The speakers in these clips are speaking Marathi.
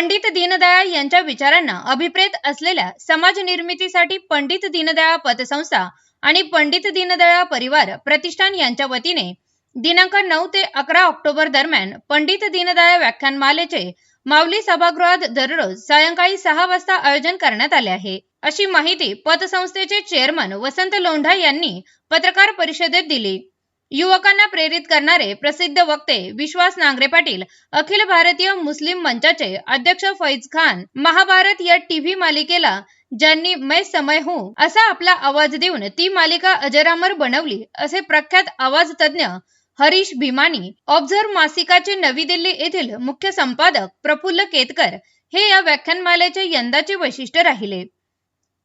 पंडित दीनदयाळ यांच्या विचारांना अभिप्रेत असलेल्या समाज निर्मितीसाठी पंडित दीनदयाळ पतसंस्था आणि पंडित दीनदयाळ परिवार प्रतिष्ठान यांच्या वतीने दिनांक नऊ ते अकरा ऑक्टोबर दरम्यान पंडित दीनदयाळ व्याख्यानमालेचे माऊली सभागृहात दररोज सायंकाळी सहा वाजता आयोजन करण्यात आले आहे. अशी माहिती पतसंस्थेचे चेअरमन वसंत लोंढा यांनी पत्रकार परिषदेत दिली. युवकांना प्रेरित करणारे प्रसिद्ध वक्ते विश्वास नांगरे पाटील अखिल भारतीय मुस्लिम मंचाचे अध्यक्ष फैज खान महाभारत या टीव्ही मालिकेला ज्यांनी मैं समय हूं असा आपला आवाज देऊन ती मालिका अजरामर बनवली असे प्रख्यात आवाज तज्ज्ञ हरीश भीमानी ऑब्झर्व मासिकाचे नवी दिल्ली येथील मुख्य संपादक प्रफुल्ल केतकर हे या व्याख्यानमालेचे यंदाचे वैशिष्ट्य राहिले.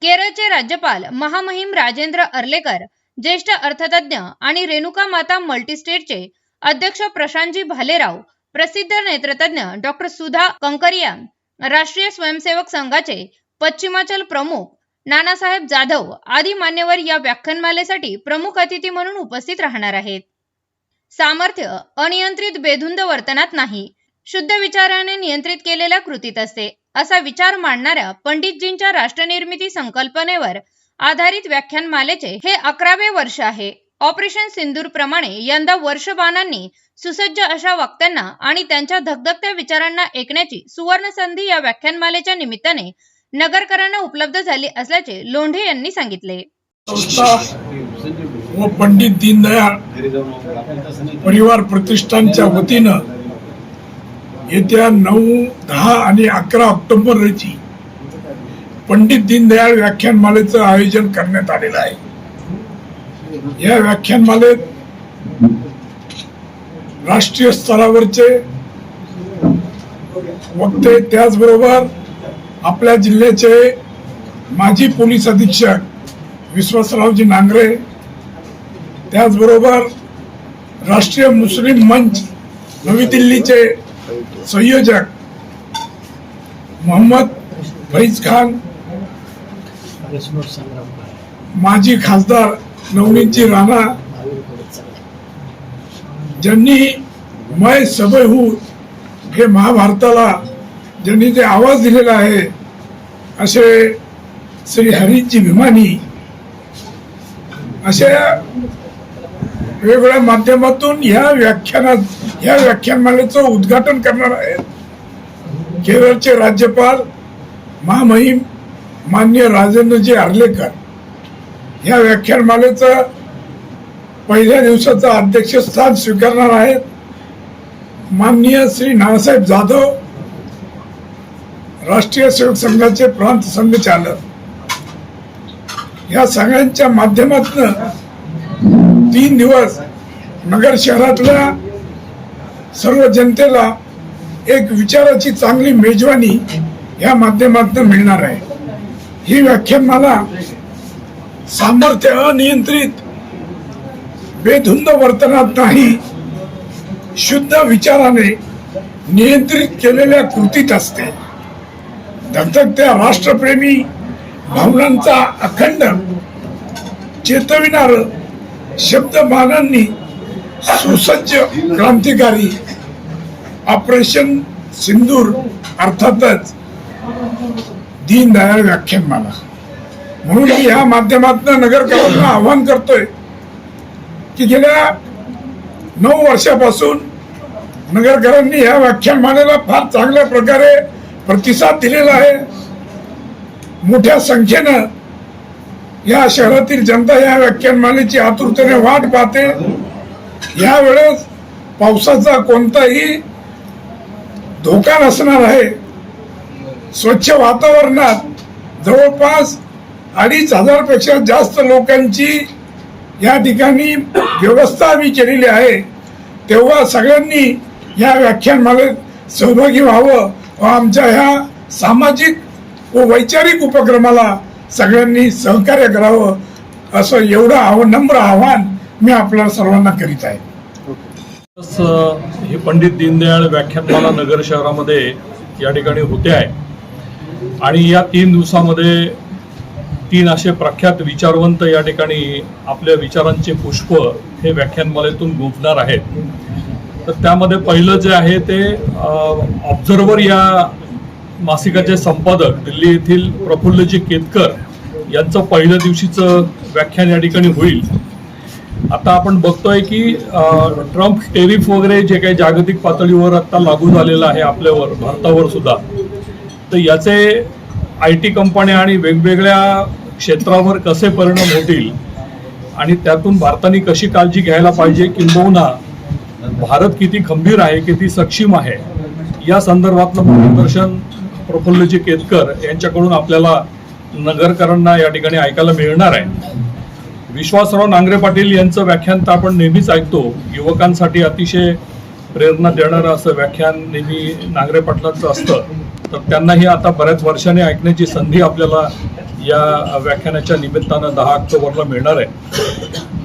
केरळचे राज्यपाल महामहिम राजेंद्र अर्लेकर ज्येष्ठ अर्थतज्ञ आणि रेणुका माता मल्टीस्टेटचे अध्यक्ष प्रशांतजी भालेराव प्रसिद्ध नेत्रतज्ञ डॉक्टर सुधा कंकरिया राष्ट्रीय स्वयंसेवक संघाचे पश्चिमाचल प्रमुख नानासाहेब जाधव आदी मान्यवर या व्याख्यानमालेसाठी प्रमुख अतिथी म्हणून उपस्थित राहणार आहेत. सामर्थ्य अनियंत्रित बेधुंद वर्तनात नाही शुद्ध विचाराने नियंत्रित केलेल्या कृतीत असते असा विचार मांडणाऱ्या पंडितजींच्या राष्ट्रनिर्मिती संकल्पनेवर आधारित व्याख्यानमालेचे हे अकरावे वर्ष आहे. ऑपरेशन सिंदूर प्रमाणे यंदा वर्षबाणांनी सुसज्ज अशा वक्त्यांना आणि त्यांच्या धगधगत्या विचारांना ऐकण्याची सुवर्ण संधी या व्याख्यानमालेच्या निमित्ताने नगरकरांना उपलब्ध झाली असल्याचे लोंढे यांनी सांगितले. व पंडित दीनदयाळ परिवार प्रतिष्ठानच्या वतीनं येत्या नऊ दहा आणि अकरा ऑक्टोबर रोजी पंडित दीनदयाळ व्याख्यानमालेचं आयोजन करण्यात आलेलं आहे. या व्याख्यानमालेत राष्ट्रीय स्तरावरचे वक्ते त्याचबरोबर आपल्या जिल्ह्याचे माजी पोलीस अधीक्षक विश्वासरावजी नांगरे त्याचबरोबर राष्ट्रीय मुस्लिम मंच नवी दिल्लीचे संयोजक मोहम्मद फैज खान माजी खासदार नवनीतजी राणा ज्यांनी मय सबय हू हे महाभारताला ज्यांनी जे आवाज दिलेला आहे असे श्री हरीजी भीमानी अशा वेगवेगळ्या माध्यमातून ह्या व्याख्यानात ह्या व्याख्यानमालेचं उद्घाटन करणार आहेत. केरळचे राज्यपाल महामहिम मान्य राजेंद्रजी आर्लेकर या व्याख्यानमालेचं पहिल्या दिवसाचं अध्यक्षस्थान स्वीकारणार आहेत. माननीय श्री नानासाहेब जाधव राष्ट्रीय सेवक संघाचे प्रांत संघचालक. या सगळ्यांच्या माध्यमातून तीन दिवस नगर शहरातल्या सर्व जनतेला एक विचाराची चांगली मेजवानी या माध्यमातून मिळणार आहे. ही व्याख्यानमाला सामर्थ्य अनियंत्रित बेधुंद वर्तनात नाही शुद्ध विचाराने नियंत्रित केलेल्या कृतीत असते. धगधगत्या राष्ट्रप्रेमी भावनांचा अखंड चेतविणारं शब्दमानांनी सुसज्ज क्रांतिकारी ऑपरेशन सिंदूर अर्थातच दीनदयाळ व्याख्यानमाला म्हणून मी ह्या माध्यमातून नगरकरांना आव्हान करतोय की गेल्या नऊ वर्षापासून नगरकरांनी या व्याख्यानमालेला फार चांगल्या प्रकारे प्रतिसाद दिलेला आहे. मोठ्या संख्येनं या शहरातील जनता या व्याख्यानमालेची आतुरतेने वाट पाहते. यावेळेस पावसाचा कोणताही धोका नसणार आहे. स्वच्छ वातावरणात जवळपास अडीच हजारपेक्षा जास्त लोकांची या ठिकाणी व्यवस्था आम्ही केलेली आहे. तेव्हा सगळ्यांनी या व्याख्यानमालेत सहभागी व्हावं व आमच्या ह्या सामाजिक व वैचारिक उपक्रमाला सगळ्यांनी सहकार्य करावं असं एवढं आव नम्र आव्हान मी आपल्या सर्वांना करीत आहे. हे पंडित दीनदयाळ व्याख्यानमाला नगर शहरामध्ये या ठिकाणी होते आहे. आणि या तीन दिवसामध्ये तीन असे प्रख्यात विचारवंत या ठिकाणी आपल्या विचारांचे पुष्प हे व्याख्यानमालेतून गुंफणार आहेत. तर त्यामध्ये पहिलं जे आहे ते ऑब्झर्वर या मासिकाचे संपादक दिल्ली येथील प्रफुल्लजी केतकर यांचं पहिल्या दिवशीचं व्याख्यान या ठिकाणी होईल. आता आपण बघतोय की ट्रम्प टेरिफ वगैरे जे काही जागतिक पातळीवर आता लागू झालेलं आहे आपल्यावर भारतावर सुद्धा तर याचे आय टी कंपन्या आणि वेगवेगळ्या क्षेत्रावर कसे परिणाम होतील आणि त्यातून भारताने कशी काळजी घ्यायला पाहिजे किंबहुना भारत किती खंबीर आहे किती सक्षम आहे या संदर्भातलं मार्गदर्शन प्रफुल्लजी केतकर यांच्याकडून आपल्याला नगरकरांना या ठिकाणी ऐकायला मिळणार आहे. विश्वासराव नांगरे पाटील यांचं व्याख्यान तर आपण नेहमीच ऐकतो. युवकांसाठी अतिशय प्रेरणा देणारं असं व्याख्यान नेहमी नांगरे पाटलांचं असतं. तर त्यांनाही आता बऱ्याच वर्षांनी ऐकण्याची संधी आपल्याला या व्याख्यानाच्या निमित्तानं दहा ऑक्टोबरला मिळणार आहे.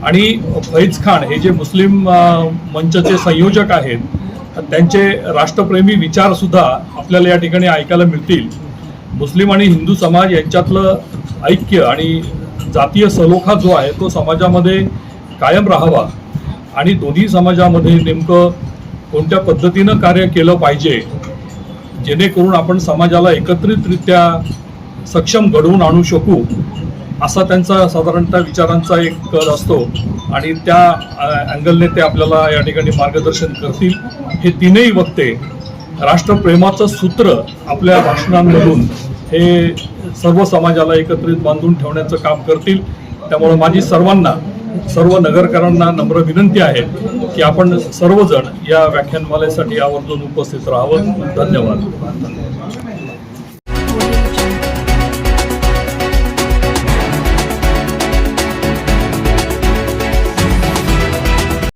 आणि फैज खान हे जे मुस्लिम मंचचे संयोजक आहेत त्यांचे राष्ट्रप्रेमी विचार सुद्धा आपल्याला या ठिकाणी ऐकायला मिळतील. मुस्लिम आणि हिंदू समाज यांच्यातलं ऐक्य आणि जातीय सलोखा जो आहे तो समाजामध्ये कायम राहावा. आणि दोन्ही समाजामध्ये नेमकं कोणत्या पद्धतीनं कार्य केलं पाहिजे जेणेकरून आपण समाजाला एकत्रितरित्या सक्षम घडवून आणू शकू असा त्यांचा साधारणतः विचारांचा एक कल असतो. आणि त्या अँगलने ते आपल्याला या ठिकाणी मार्गदर्शन करतील. हे तीनही वक्ते राष्ट्रप्रेमाचं सूत्र आपल्या भाषणांमधून हे सर्व समाजाला एकत्रित बांधून ठेवण्याचं काम करतील. त्यामुळे माझी सर्वांना सर्व नगरकरांना नम्र विनंती आहे की आपण सर्वजण या व्याख्यानमालेसाठी आवर्जून उपस्थित राहावं. धन्यवाद.